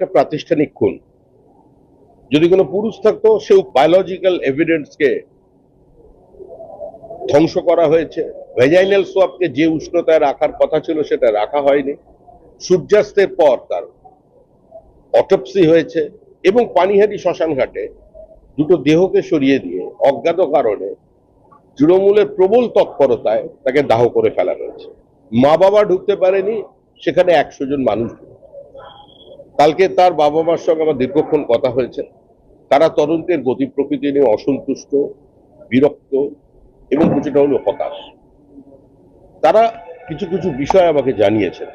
একটা প্রাতিষ্ঠানিক খুন। যদি কোনো পুরুষ থাকতো, সেও বায়োলজিক্যাল এভিডেন্সকে ধ্বংস করা হয়েছে। ভেজাইনাল সোয়াবকে যে উষ্ণতায় রাখার কথা ছিল, সেটা রাখা হয়নি। সূর্যাস্তের পর তার অটপসি হয়েছে এবং পানিহাটি শ্মশান ঘাটে দুটো দেহকে সরিয়ে দিয়ে অজ্ঞাত কারণে তৃণমূলের প্রবল তৎপরতায় তাকে দাহ করে ফেলা হয়েছে। মা বাবা ঢুকতে পারেনি, সেখানে একশো জন মানুষ ঢুকেছে। কালকে তার বাবা মার সঙ্গে আমার দীর্ঘক্ষণ কথা হয়েছে। তারা তদন্তের গতি প্রকৃতি নিয়ে অসন্তুষ্ট, বিরক্ত এবং কিছুটা হলো হতাশ। তারা কিছু কিছু বিষয় আমাকে জানিয়েছেন,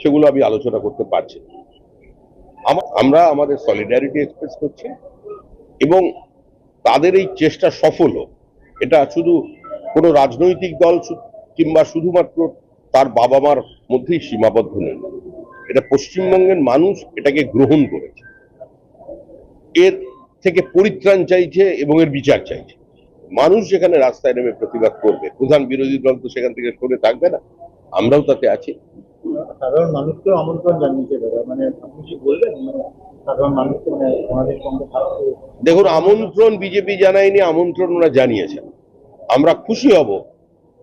সেগুলো আমি আলোচনা করতে পারছি আমরা আমাদের সলিডারিটি এক্সপ্রেস করছি এবং তাদের এই চেষ্টা সফল হোক, এটা শুধু কোনো রাজনৈতিক দল কিংবা শুধুমাত্র তার বাবা মার মধ্যেই সীমাবদ্ধ নেই এটা পশ্চিমবঙ্গের মানুষ এটাকে গ্রহণ করেছে। এর থেকে পরিত্রাণ চাইছে এবং এর বিচার চাইছে। মানুষ যেখানে রাস্তায় নেমে প্রতিবাদ করবে প্রধান বিরোধী দল তো সেখান থেকে সরে থাকবে না। আমরাও তাতে আছি। সাধারণ মানুষকেও আমন্ত্রণ জানিয়েছে দাদা মানে আপনি কি বলবেন? মানে সাধারণ মানুষকে মানে সঙ্গে দেখুন আমন্ত্রণ বিজেপি জানায়নি আমন্ত্রণ ওরা জানিয়েছেন আমরা খুশি হব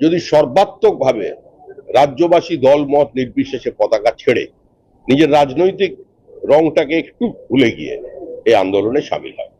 যদি সর্বাত্মকভাবে রাজ্যবাসী দল মত নির্বিশেষে পতাকা ছেড়ে নিজের রাজনৈতিক রংটাকে একটু ভুলে গিয়ে এই আন্দোলনে সামিল হয়।